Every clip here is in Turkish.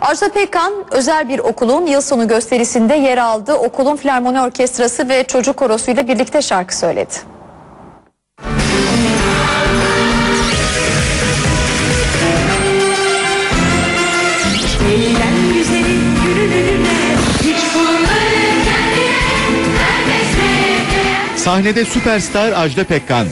Ajda Pekkan özel bir okulun yıl sonu gösterisinde yer aldı. Okulun filarmoni orkestrası ve çocuk korosuyla birlikte şarkı söyledi. Eğlen güzelim gülün önüne Hiç bunları kendine Herkes Sahnede süperstar Ajda Pekkan.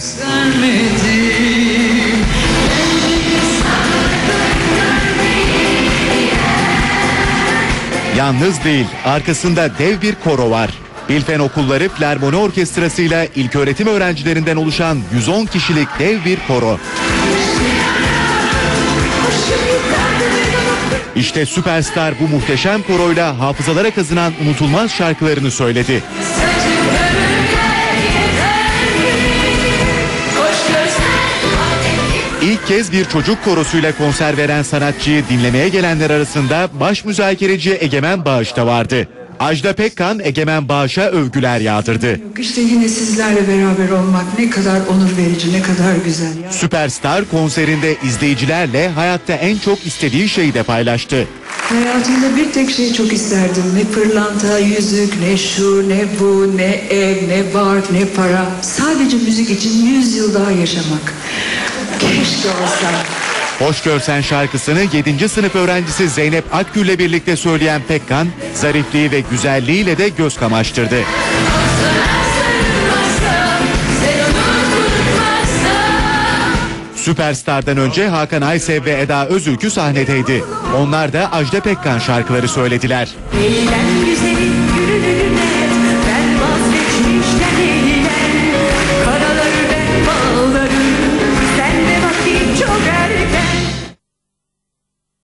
Yalnız değil, arkasında dev bir koro var. Bilfen Okulları Filarmoni Orkestrası'yla ilköğretim öğrencilerinden oluşan 110 kişilik dev bir koro. İşte süperstar bu muhteşem koroyla hafızalara kazınan unutulmaz şarkılarını söyledi. İlk kez bir çocuk korosuyla konser veren sanatçıyı dinlemeye gelenler arasında baş müzakereci Egemen Bağış da vardı. Ajda Pekkan Egemen Bağış'a övgüler yağdırdı. İşte yine sizlerle beraber olmak ne kadar onur verici, ne kadar güzel ya. Süperstar konserinde izleyicilerle hayatta en çok istediği şeyi de paylaştı. Hayatımda bir tek şeyi çok isterdim. Ne pırlanta, yüzük, ne şu, ne bu, ne ev, ne bar, ne para. Sadece müzik için yüz yıl daha yaşamak. Keşke olsa. Hoş Görsen şarkısını 7. sınıf öğrencisi Zeynep Akgül'le birlikte söyleyen Pekkan, zarifliği ve güzelliğiyle de göz kamaştırdı. Süperstar'dan önce Hakan Aysev ve Eda Özülkü sahnedeydi. Onlar da Ajda Pekkan şarkıları söylediler. Eğlen güzelim